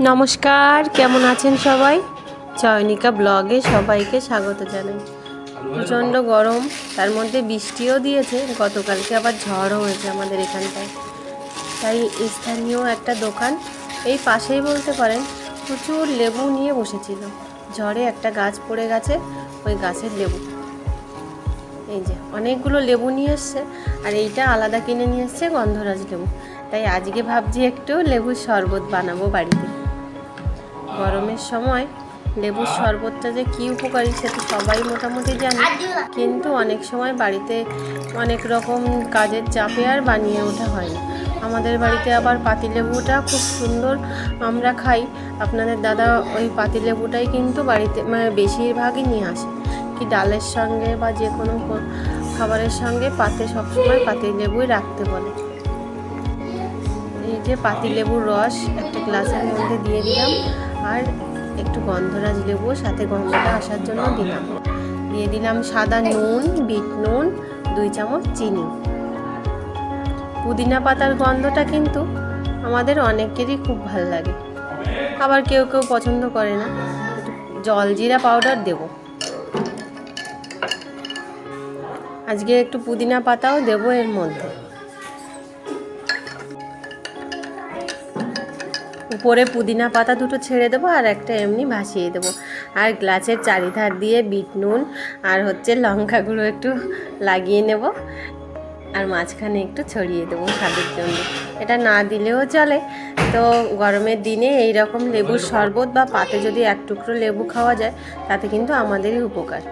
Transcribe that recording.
নমস্কার, কেমন আছেন সবাই? চয়নিকা ব্লগে সবাইকে স্বাগত জানাই। প্রচণ্ড গরম, তার মধ্যে বৃষ্টিও দিয়েছে, গতকালকে আবার ঝড়ও হয়েছে আমাদের এখানটায়। তাই স্থানীয় একটা দোকান, এই পাশেই বলতে পারেন, প্রচুর লেবু নিয়ে বসেছিল। ঝড়ে একটা গাছ পড়ে গেছে, ওই গাছের লেবু। এই যে, অনেকগুলো লেবু নিয়ে এসছে, আর এইটা আলাদা কিনে নিয়ে এসছে গন্ধরাজ লেবু। তাই আজকে ভাবছি একটু লেবুর শরবত বানাবো বাড়িতে। গরমের সময় লেবুর শরবতটা যে কী উপকারী সেটা সবাই মোটামুটি জানে। কিন্তু অনেক সময় বাড়িতে অনেক রকম কাজের চাপে আর বানিয়ে ওঠা হয় না। আমাদের বাড়িতে আবার পাতিলেবুটা খুব সুন্দর আমরা খাই। আপনাদের দাদা ওই পাতিলেবুটাই কিন্তু বাড়িতে মানে বেশিরভাগই নিয়ে আসে। কি ডালের সঙ্গে বা যে কোনো খাবারের সঙ্গে পাতে সবসময় পাতিলেবুই রাখতে বলে। এই যে পাতিলেবুর রস একটা গ্লাসের মধ্যে দিয়ে দিলাম, আর একটু গন্ধরাজ লেবু, সাথে গন্ধটা আসার জন্য দিলাম। দিয়ে দিলাম সাদা নুন, বিট নুন, দুই চামচ চিনি। পুদিনা পাতার গন্ধটা কিন্তু আমাদের অনেকেরই খুব ভালো লাগে। আবার কেউ কেউ পছন্দ করে না। একটু জলজিরা পাউডার দেবো। আজকে একটু পুদিনা পাতাও দেবো এর মধ্যে। উপরে পুদিনা পাতা দুটো ছেড়ে দেবো আর একটা এমনি ভাসিয়ে দেবো। আর গ্লাসের চারিধার দিয়ে বিট নুন আর হচ্ছে লঙ্কা গুঁড়ো একটু লাগিয়ে নেব আর মাঝখানে একটু ছড়িয়ে দেবো স্বাদের জন্য। এটা না দিলেও চলে। তো গরমের দিনে এই রকম লেবুর শরবত বা পাতে যদি এক টুকরো লেবু খাওয়া যায়, তাতে কিন্তু আমাদেরই উপকার।